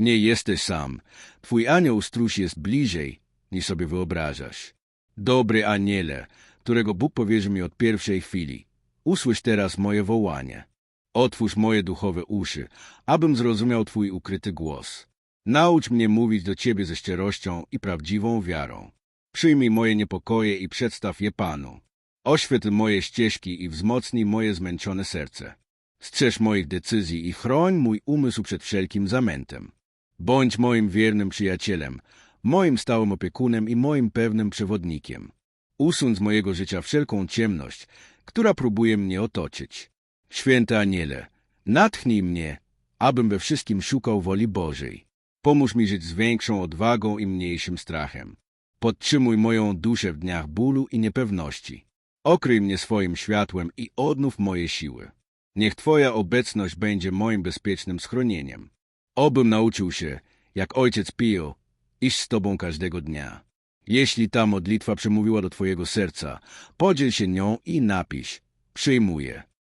Nie jesteś sam. Twój anioł stróż jest bliżej, niż sobie wyobrażasz. Dobry aniele, którego Bóg powierzy mi od pierwszej chwili, usłysz teraz moje wołanie. Otwórz moje duchowe uszy, abym zrozumiał Twój ukryty głos. Naucz mnie mówić do Ciebie ze szczerością i prawdziwą wiarą. Przyjmij moje niepokoje i przedstaw je Panu. Oświetl moje ścieżki i wzmocnij moje zmęczone serce. Strzeż moich decyzji i chroń mój umysł przed wszelkim zamętem. Bądź moim wiernym przyjacielem, moim stałym opiekunem i moim pewnym przewodnikiem. Usuń z mojego życia wszelką ciemność, która próbuje mnie otoczyć. Święty Aniele, natchnij mnie, abym we wszystkim szukał woli Bożej. Pomóż mi żyć z większą odwagą i mniejszym strachem. Podtrzymuj moją duszę w dniach bólu i niepewności. Okryj mnie swoim światłem i odnów moje siły. Niech Twoja obecność będzie moim bezpiecznym schronieniem. Obym nauczył się, jak ojciec Pio, iść z Tobą każdego dnia. Jeśli ta modlitwa przemówiła do Twojego serca, podziel się nią i napisz. Przyjmuję.